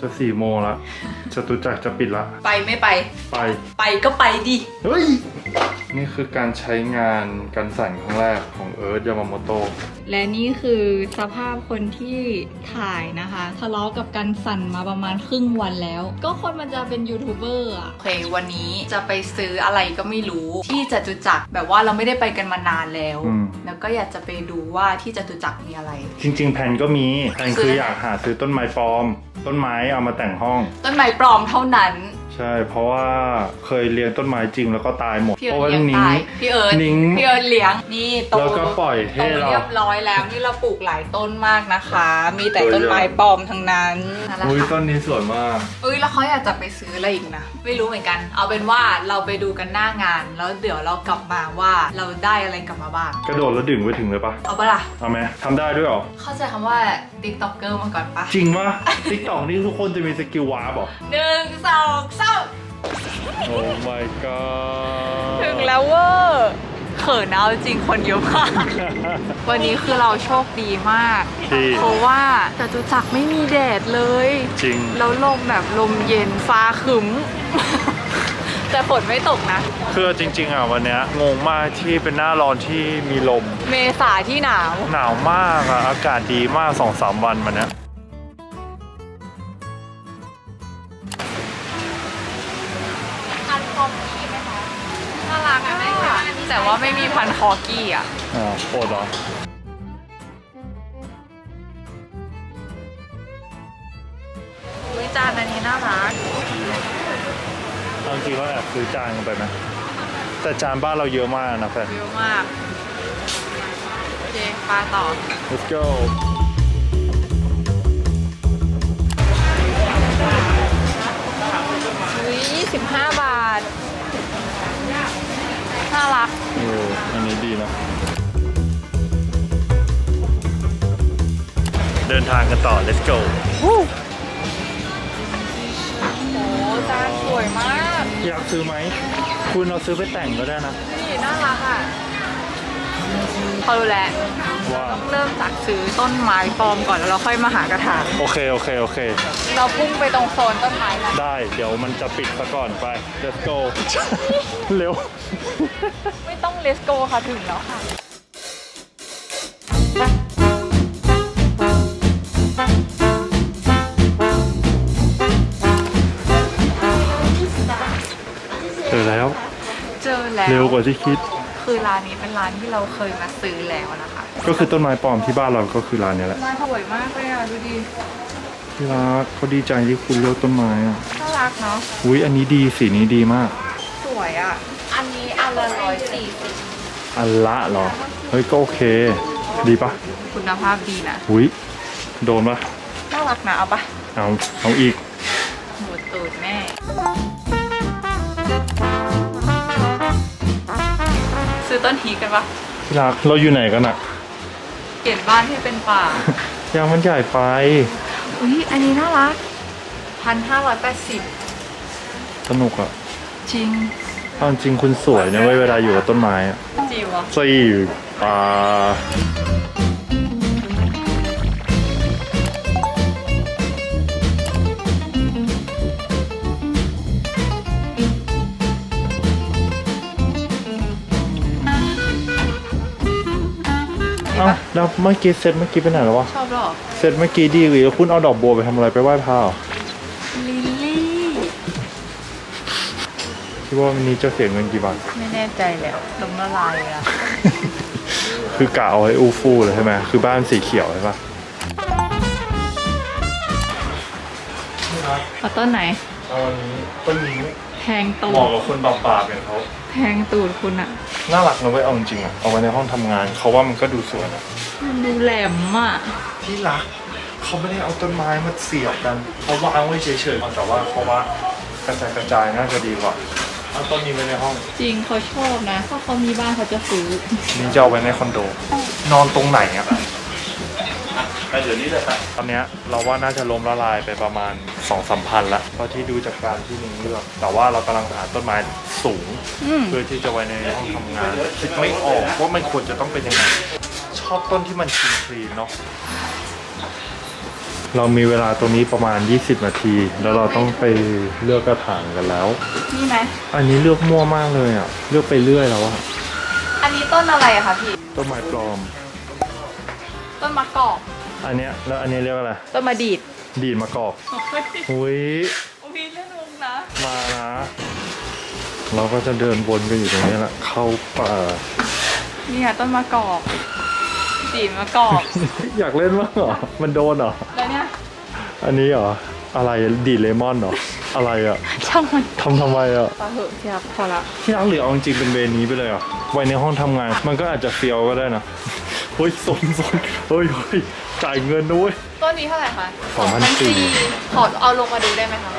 จะสี่โมงละจตุจักรจะปิดละ ไปไม่ไป ไป ไปก็ไปดิ เฮ้ยนี่คือการใช้งานกันสั่นครั้งแรกของเอิร์ธยามาโมโตะและนี่คือสภาพคนที่ถ่ายนะคะทะเลาะกับกันสั่นมาประมาณครึ่งวันแล้ว ก็คนมันจะเป็นยูทูบเบอร์อะโอเควันนี้จะไปซื้ออะไรก็ไม่รู้ที่จตุจักรแบบว่าเราไม่ได้ไปกันมานานแล้ว อืม แล้วก็อยากจะไปดูว่าที่จตุจักรมีอะไร จริง ๆ แผนก็มีแผนซื้คือออยากหาซื้อต้นไม้ปลอม ต้นไม้เอามาแต่งห้อง ต้นไม้ปลอมเท่านั้น ใช่ เพราะว่าเคยเลี้ยงต้นไม้จริงแล้วก็ตายหมดพี่เพเอิราะร์ว่าธเลี้ยงนิ้ง ตายพี่เอิร์ธนิ้ง พี่เอิร์ธเลี้ยงนี่โตแล้วก็ปล่อยให้โตเรา เรียบร้อยแล้วนี่เราปลูกหลายต้นมากนะคะ มีแต่ต้นไม้ปลอมทั้งนั้นนั่นแหละอุ้ยค่ะ ต้นนี้สวยมาก เอ้ยแล้วเขาอยากจะไปซื้ออะไรอีกนะ ไม่รู้เหมือนกัน เอาเป็นว่าเราไปดูกันหน้างาน แล้วเดี๋ยวเรากลับมาว่าเราได้อะไรกลับมาบ้าง กระโดดแล้วดึงไปถึงเลยปะเอาปะล่ะ เอาไหมทำได้ด้วยเหรอ เข้าใจคำว่าติ๊กต็อกเกอร์มาก่อนปะจริงปะติ๊กต็อกนี่ทุกคนจะมีสกิลวาร์ปเหรอ หนึ่งสองสามโอ้ my god ถึงแล้วเวอร์เขินเอาจริงคนเยอะมากวันนี้คือเราโชคดีมาก ที่ เพราะว่าจตุจักรไม่มีแดดเลย จริง แล้วลมแบบลมเย็นฟ้าขึมแต่ฝนไม่ตกนะ คือจริง ๆ อะ วันเนี้ยงงมากที่เป็นหน้าร้อนที่มีลม เมษาที่หนาว หนาวมากอะ อากาศดีมากสองสามวันมาเนี้ย ไม่มีพันคอกี้อะอ่าโอดเหรอวิจานอันนี้น่ารักเอาจริงๆก็แอบซื้อจานกันไปไหมแต่จานบ้านเราเยอะมากนะแฟน เยอะมาก โอเคปลาต่อ let's go อุ้ย25 บาท น่ารักเอ ออันนี้ดีนะ เดินทางกันต่อ let's go โอ้จานสวยมาก อยากซื้อไหม คุณเอาซื้อไปแต่งก็ได้นะ นี่น่ารักอะ พอรู้แล้วว่าต้องเริ่มจากซื้อต้นไม้ปลอมก่อนแล้วเราค่อยมาหากระถางโอเค โอเค โอเค เราพุ่งไปตรงโซนต้นไม้กันได้ เดี๋ยวมันจะปิดซะก่อนไป let's go เร็ว ไม่ต้องเลสโกค่ะถึงแล้วค่ะ เจอแล้ว เจอแล้ว เร็วกว่าที่คิด คือร้านนี้เป็นร้านที่เราเคยมาซื้อแล้วนะคะก็คือต้นไม้ปลอมที่บ้านเราก็คือร้านเนี้ยแหละร้านสวยมากเลยอะดูดิที่รักเขาดีใจที่คุณเลือกต้นไม้อะน่ารักเนาะอุ้ยอันนี้ดีสีนี้ดีมาก สวยอะ อันนี้อันละร้อยสี่สิบอันละเหรอเฮ้ยก็โอเค ดีปะคุณภาพดีนะอุ้ยโดนปะน่ารักนะเอาปะเอาเอาอีกหมดตูดแม่ ซื้อต้นฮีกันปะที่รักเราอยู่ไหนกันอะเปลี่ยนบ้านให้เป็นป่ายางมันใหญ่ไปอุ้ยอันนี้น่ารักพันห้าร้อยแปดสิบสนุกอะจริงเอาจริงคุณสวยนะเว้ยเวลาอยู่กับต้นไม้อะจิ๋วอะสี่ปลา แล้วเมื่อกี้เซตเมื่อกี้ไปไหนแล้ววะ ชอบหรอเซตเมื่อกี้ดีหรือคุณเอาดอกบัวไปทำอะไรไปไหว้พระเหรอลิลลี่คิดว่าวันนี้จะเสียเงินกี่บาท ไม่แน่ใจแล้วลมละลายอะคือกะเอาให้อูฟูเลยใช่ไหมคือบ้านสีเขียวใช่ปะเอาต้นไหนเอาอันนี้ต้นนี้แทงตูเหมาะดกับคนบาปากอย่างเขาแทงตูดคุณอะน่ารักนะเว้ยเอาจริงๆอะเอาไว้ในห้องทำงานเขาว่ามันก็ดูสวยนะ มันดูแหลมอะ ที่รักเขาไม่ได้เอาต้นไม้มาเสียบกันเขาวางไว้เฉยๆแต่ว่าเขาว่ากระจายกระจายน่าจะดีกว่าเอาต้นนี้ไว้ในห้องจริงเขาชอบนะ ถ้าเขามีบ้านเขาจะซื้อนี่จะเอาไว้ในคอนโด นอนตรงไหนอะไปเดี๋ยวนี้เลยครับตอนเนี้ยเราว่าน่าจะล้มละลายไปประมาณ2องสามพันละเพราะที่ดูจากการที่นิ้งเลือก แต่ว่าเรากำลังหาต้นไม้สูงอืมเพื่อที่จะไว้ในห้องทำงานคิดไม่ออกว่ามันควรจะต้องเป็นยังไงช อบต้นที่มันคลีนๆเนาะเรามีเวลาตรงนี้ประมาณ 20 นาที แล้วเราต้องไปเลือกกระถางกันแล้ว นี่ไหม อันนี้เลือกมั่วมากเลยอะ เลือกไปเรื่อยแล้วอะ อันนี้ต้นอะไรอะคะพี่ ต้นไม้ปลอม ต้นมะกอก อันเนี้ยแล้วอันนี้เรียกว่าอะไร ต้นมะดีด ดีดมะกอกหุยพี่เล่นมุกนะ มานะ เราก็จะเดินวนกันอยู่ตรงนี้แหละ เข้าป่า เนี่ยต้นมะกอก ดีดมะกอกอยากเล่นมากเหรอ มันโดนเหรอ แล้วเนี่ยอันนี้เหรอ อะไรดีดเลมอนเหรอ อะไรอะช่างมันทำทำไมอะ ปลาเหอะเทียบพอละที่รักหรือเอาจริงๆเป็นเวรนี้ไปเลยเหรอะไว้ในห้องทำงาน มันก็อาจจะเฟียวก็ได้นะ เฮ้ยสนสนเฮ้ยเฮ้ยจ่ายเงินด้วย ต้นนี้เท่าไหร่คะสองพันสี่ ขอเอาลงมาดูได้ไหมคะ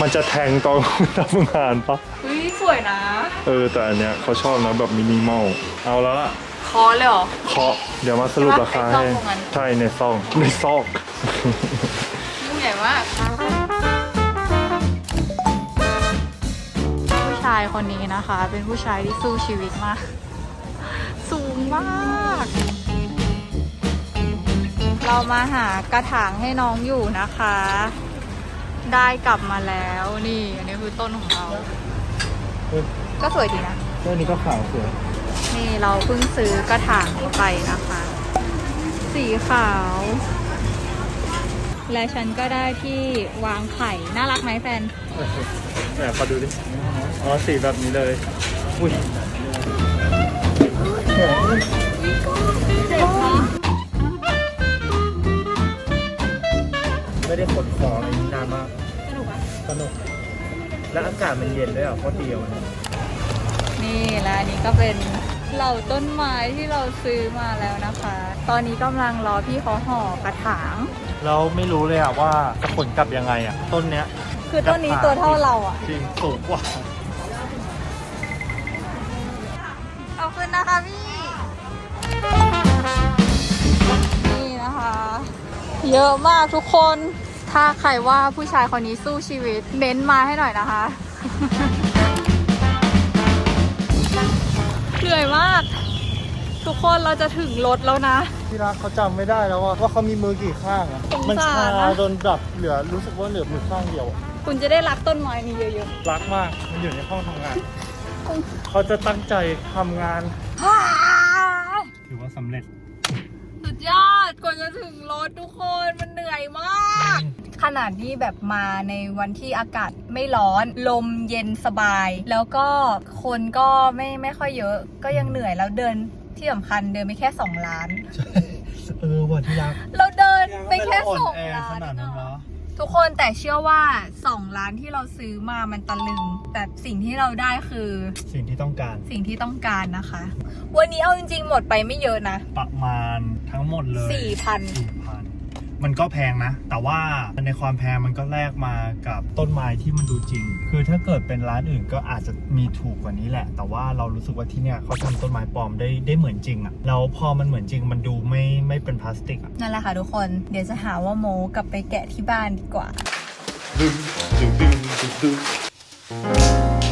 มันจะแทงตอนทำงานปะ เฮ้ยสวยนะ เออแต่อันเนี้ยเขาชอบนะแบบมินิมอล เอาแล้วล่ะ คอเลยเหรอ เคาะเดี๋ยวมาสรุปราคาให้ ในซองตรงนั้น ใช่ในซองในซอกยิ่งใหญ่มากผู้ชายคนนี้นะคะ เป็นผู้ชายที่สู้ชีวิตมาก สูงมาก เรามาหากระถางให้น้องอยู่นะคะ ได้กลับมาแล้วนี่ อันนี้คือต้นของเราก็สวยดีนะเรื่องนี้ก็ขาวสวย นี่เราเพิ่งซื้อกระถางไปนะคะ สีขาว และฉันก็ได้ที่วางไข่ น่ารักไหมแฟนแอบมาดูดิ อ๋อ สีแบบนี้เลย อุ้ยไม่ได้กดของอะไรนี้นานมาก สนุกอะ สนุก แล้วอากาศมันเย็นด้วยอะโคตรดีอะวันนี้นี่ และอันนี้ก็เป็น เหล่าต้นไม้ที่เราซื้อมาแล้วนะคะ ตอนนี้กำลังรอพี่เขาห่อกระถาง เราไม่รู้เลยอะว่าจะขนกลับยังไงอะต้นเนี้ยคือต้นนี้ตัวเท่าเราอะ จริงสูงกว่าขอบคุณนะคะพี่ นี่นะคะ เยอะมากทุกคน ถ้าใครว่าผู้ชายคนนี้สู้ชีวิต เม้นต์มาให้หน่อยนะคะ เหนื่อยมาก ทุกคนเราจะถึงรถแล้วนะ ที่รักเขาจำไม่ได้แล้วว่าว่าเขามีมือกี่ข้างอะสงมันสารชานะจนแบบเหลือรู้สึกว่าเหลือมือข้างเดียวอะคุณจะได้รักต้นไม้นี้เยอะรักมากมันอยู่ในห้องทำงานๆเขาจะตั้งใจทำงานฮ่าถือว่าสำเร็จ สุดยอดกว่าจะถึงรถทุกคนมันเหนื่อยมาก ขนาดที่แบบมาในวันที่อากาศไม่ร้อน ลมเย็นสบาย แล้วก็คนก็ไม่ไม่ค่อยเยอะก็ยังเหนื่อยแล้วเดินที่สำคัญเดินไปแค่ 2 ล้าน เออว่ะที่รักเราเดินไปแค่อ่อนสองแอล้าขนนาดนั้นเองวะอะทุกคนแต่เชื่อว่า 2 ล้านที่เราซื้อมามันตะลึง แต่สิ่งที่เราได้คือ สิ่งที่ต้องการ สิ่งที่ต้องการนะคะ วันนี้เอาจริงๆ หมดไปไม่เยอะนะ ประมาณทั้งหมดเลย4,000สี่พัน มันก็แพงนะ แต่ว่าในความแพงมันก็แลกมากับต้นไม้ที่มันดูจริง คือถ้าเกิดเป็นร้านอื่นก็อาจจะมีถูกกว่านี้แหละ แต่ว่าเรารู้สึกว่าที่เนี่ยเขาทำต้นไม้ปลอมได้ได้เหมือนจริงอะแล้วพอมันเหมือนจริงมันดูไม่ไม่เป็นพลาสติกอะนั่นแหละค่ะทุกคน เดี๋ยวจะหาว่าโมกลับไปแกะที่บ้านดีกว่า ดึงดึงดึงดึงดึง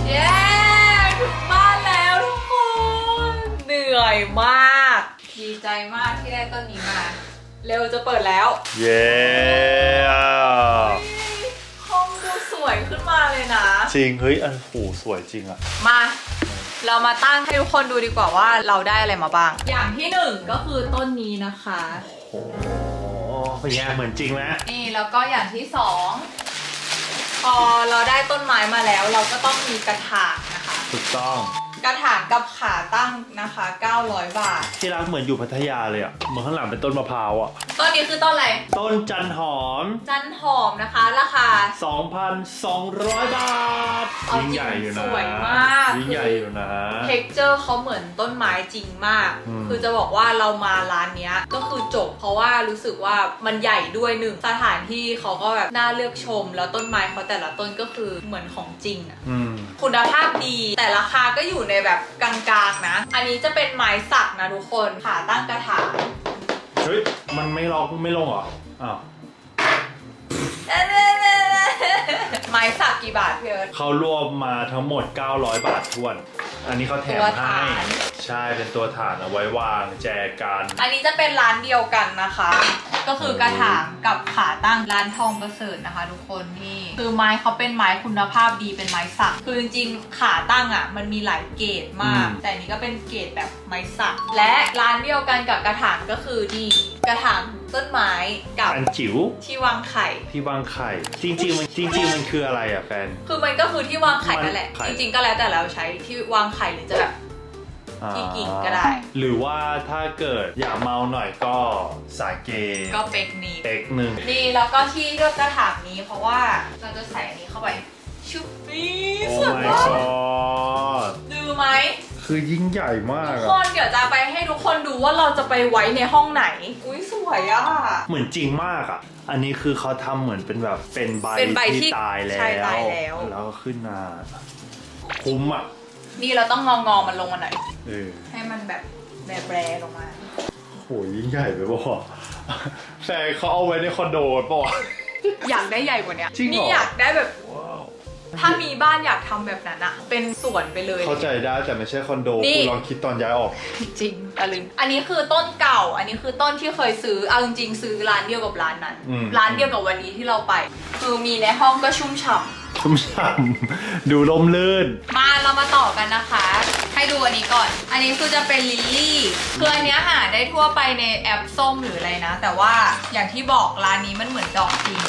เย้ถึงบ้านแล้วทุกคน เหนื่อยมาก ดีใจมากที่ได้ต้นนี้มา เร็วจะเปิดแล้วเย้ห้องดูสวยขึ้นมาเลยนะ จริงเฮ้ยอันโหสวยจริงอะมา เรามาตั้งให้ทุกคนดูดีกว่าว่าเราได้อะไรมาบ้าง อย่างที่หนึ่งก็คือต้นนี้นะคะ โอ้เป็นไงเหมือนจริงไหมนี่แล้วก็อย่างที่สองพอเราได้ต้นไม้มาแล้ว เราก็ต้องมีกระถางนะคะ ถูกต้อง กระถางกับขาตั้งนะคะ 900 บาท ที่รักเหมือนอยู่พัทยาเลยอะเหมือนข้างหลังเป็นต้นมะพร้าวอะต้นนี้คือต้นอะไร ต้นจันหอม จันหอมนะคะ ราคา 2,200 บาทเอาจริงยิ่งใหญ่อยู่นะสวยมากยิ่งใหญ่อยู่นะ เท็กเจอร์เขาเหมือนต้นไม้จริงมาก อืม คือจะบอกว่าเรามาร้านเนี้ยก็คือจบ เพราะว่ารู้สึกว่ามันใหญ่ด้วยหนึ่งสถานที่เขาก็แบบน่าเลือกชม แล้วต้นไม้เขาแต่ละต้นก็คือเหมือนของจริงอะ อืม คุณภาพดีแต่ราคาก็อยู่ในแบบกลางๆนะ อันนี้จะเป็นไม้สักนะทุกคนขาตั้งกระถางเฮ้ย มันไม่ล็อกไม่ลงเหรอ อ้าว ไม้สักกี่บาทพี่เอิร์ธ เขารวมมาทั้งหมด 900 บาททวน อันนี้เขาแถมตัวให้ ฐาน ใช่ เป็นตัวฐานเอาไว้วางแจกัน อันนี้จะเป็นร้านเดียวกันนะคะ กก็คือกระถางกับขาตั้งร้านทองประเสริฐนะคะทุกคนนี่คือไม้เขาเป็นไม้คุณภาพดีเป็นไม้สักคือจริงๆขาตั้งอะมันมีหลายเกรดมาก อืม แต่อันนี้ก็เป็นเกรดแบบไม้สัก และร้านเดียวกันกับกระถางก็คือนี่กระถางต้นไม้กับอันจิ๋วที่วางไข่ ที่วางไข่จริงๆมันจริงๆมันคืออะไรอะแฟน คือมันก็คือที่วางไข่นั่นแหละไข่ จริงๆก็แล้วแต่เราใช้ที่วางไข่หรือจะแบบ ที่กิ่งก็ได้ หรือว่าถ้าเกิดอยากเมาหน่อยก็สาเกก็เป็กนี้เอกหนึ่งนี่แล้วก็ที่เลือกกระถางนี้ เพราะว่าเราจะใส่อันนี้เข้าไปชุบนี่โอ้สวย my มาก god ดูไหมคือยิ่งใหญ่มากทุกอะคนเดี๋ยวจะไปให้ทุกคนดูว่าเราจะไปไว้ในห้องไหน อุ้ยสวยอะ เหมือนจริงมากอะ อันนี้คือเขาทำเหมือนเป็นแบบเป็นใบเป็นใบที่ที่ตายแล้วใช่ตายแล้ว แล้วก็ขึ้นมาคุ้มอะ นี่เราต้องงองอๆมันลงมาหน่อย เออให้มันแบบแบรๆลงมา โหยิ่งใหญ่ไปป่ะแฟนเขาเอาไว้ในคอนโดป่ะ อยากได้ใหญ่กว่าเนี้ยจริงเหรอ นี่อยากได้แบบว้าวถ้ามีบ้านอยากทำแบบนั้นอะเป็นสวนไปเลย เข้าใจได้แต่ไม่ใช่คอนโดนี่คุณลองคิดตอนย้ายออก จริงตะลึงอันนี้คือต้นเก่า อันนี้คือต้นที่เคยซื้อ เอาจริงๆซื้อร้านเดียวกับร้านนั้น อืม ร้านเดียวกับวันนี้ที่เราไป คือมีในห้องก็ชุ่มฉ่ ชุ่มฉ่ำ ดูลมลื่นำมาเรามาต่อกันนะคะ ให้ดูอันนี้ก่อน อันนี้คือจะเป็นลิลลี่คืออันเนี้ยหาได้ทั่วไปในแอปส้มหรืออะไรนะ แต่ว่าอย่างที่บอกร้านนี้มันเหมือนดอกจริง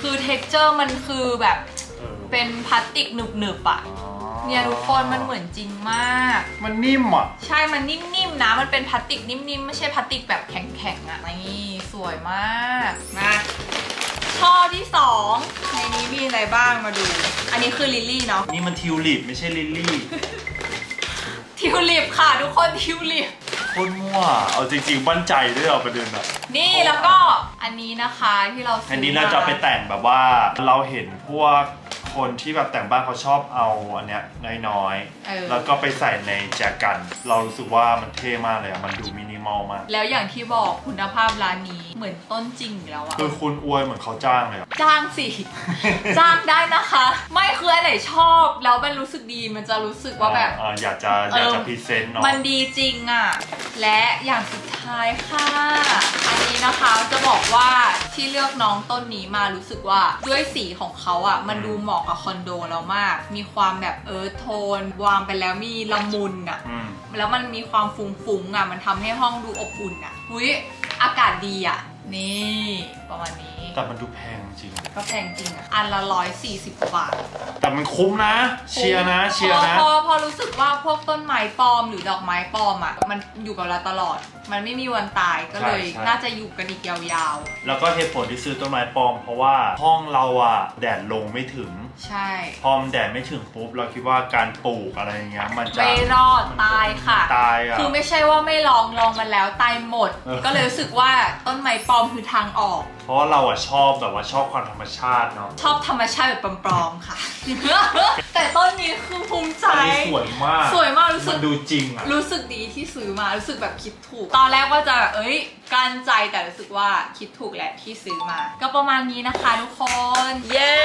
คือเท็กเจอร์มันคือแบบเป็นพลาสติกหนึบๆอะเนี่ยทุกคนมันเหมือนจริงมาก มันนิ่มอะ ใช่ มันนิ่มๆนะ มันเป็นพลาสติกนิ่มๆ ไม่ใช่พลาสติกแบบแข็งๆอะนี่สวยมากนะ ช่อที่สองในนี้มีอะไรบ้างมาดู อันนี้คือลิลลี่เนาะ นี่มันทิวลิปไม่ใช่ลิลลี่ ทิวลิปค่ะทุกคนทิวลิป โคตรมั่ว เอาจริงๆมั่นใจด้วยเอาประเด็นอะนี่แล้วก็อันนี้นะคะที่เราซื้อันนี้เราจะไปแต่งแบบว่าเราเห็นพวกคนที่แบบแต่งบ้านเขาชอบเอาอันเนี้ยน้อยเออ ๆ แล้วก็ไปใส่ในแจกัน เรารู้สึกว่ามันเท่มากเลยอะมันดูมินิ มอลมากแล้วอย่างที่บอกคุณภาพร้านนี้เหมือนต้นจริงอยู่แล้วอะคือคุณอวยเหมือนเขาจ้างเลยอะจ้างสิ จ้างได้นะคะ ไม่คืออันไหนชอบแล้วมันรู้สึกดีมันจะรู้สึกว่าแบบ อ่าอยากจะอยากจะพรีเซนต์เนาะมันดีจริงอะ่ะและอย่างสุดท้ายค่ะ อันนี้นะคะจะบอกว่าที่เลือกน้องต้นนี้มารู้สึกว่าด้วยสีของเขาอะ่ะมันดูเหมาะกับคอนโดเรามาก มีความแบบเอิร์ธโทน วางไปแล้วมีละมุนอะ่ะอืม แล้วมันมีความฟุ้งๆอะ่ะมันทำให้ห้องดูอบอุ่นอะ่ะอุ้ยอากาศดีอะ่ะ นี่ประมาณนี้ แต่มันดูแพงจริง ก็แพงจริงอะ่ะ อันละร้อยสี่สิบบาท แต่มันคุ้มนะ เชียร์นะ เชียร์นะ พอพอพอรู้สึกว่าพวกต้นไม้ปลอมหรือดอกไม้ปลอมอะ มันอยู่กับเราตลอด มันไม่มีวันตายก็เลย ใช่ใช่ น่าจะอยู่กันอีกยาวแล้วก็เหตุผลที่ซื้อต้นไม้ปลอม เพราะว่าห้องเราอะแดดลงไม่ถึงๆ ใช่ พอมนแดดไม่ถึงปุ๊บเราคิดว่าการปลูกอะไรอย่างเงี้ย มันจะไม่รอดตายค่ะ ตายอะคือไม่ใช่ว่าไม่ลองลองมันแล้วตายหมด เออ ก็เลยรู้สึกว่าต้นไม้ปลอมคือทางออก เพราะว่าเราอะชอบแบบว่าชอบความธรรมชาติเนาะชอบธรรมชาติแบบปลอมๆค่ะ แต่ต้นนี้คือภูมิใจ อันนี้สวยมาก สวยมาก รู้สึมักนดูจริงอะรู้สึกดีที่ซื้อมา รู้สึกแบบคิดถูก ตอนแรกว่าจะแบบเอ้ยกลั้นใจแต่รู้สึกว่าคิดถูกแหละที่ซื้อมา ก็ประมาณนี้นะคะทุกคน เย้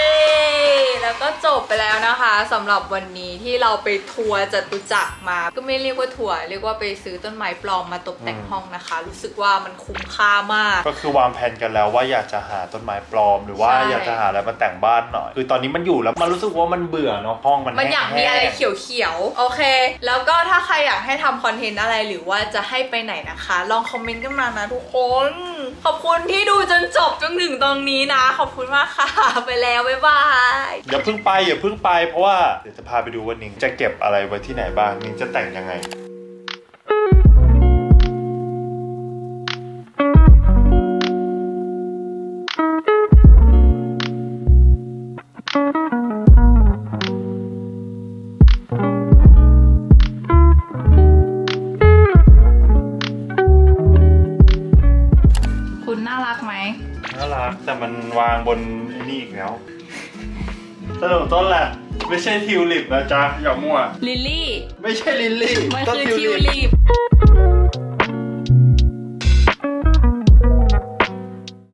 แล้วก็จบไปแล้วนะคะสำหรับวันนี้ที่เราไปทัวร์จตุจักรมา ก็ไม่เรียกว่าทัวร์เรียกว่าไปซื้อต้นไม้ปลอมมาตกแต่งอืมห้องนะคะ รู้สึกว่ามันคุ้มค่ามาก ก็คือวางแผนกันแล้วว่าอยากจะหาต้นไม้ปลอม หรือว่าใช่ อยากจะหาอะไรมาแต่งบ้านหน่อย คือตอนนี้มันอยู่แล้วมันรู้สึกว่ามันเบื่อเนาะห้องมันมันอยากมีอะไรแห้งๆ เขียวๆ โอเค แล้วก็ถ้าใครอยากให้ทำคอนเทนต์อะไรหรือว่าจะให้ไปไหนนะคะ ลองคอมเมนต์กันมานะทุกคน ขอบคุณที่ดูจนจบจนถึงตรงนี้นะ ขอบคุณมากค่ะ ไปแล้วบ๊ายบายอย่าเพิ่งไปอย่าเพิ่งไปเพราะว่าเดี๋ยวจะพาไปดูว่านิงจะเก็บอะไรไว้ที่ไหนบ้างนิงจะแต่งยังไง แล้วสรุปต้นแหละ ไม่ใช่ทิวลิปนะจ๊ะอย่ามั่วลิลลี่ ไม่ใช่ลิลลี่มันต้นคือทิวลิป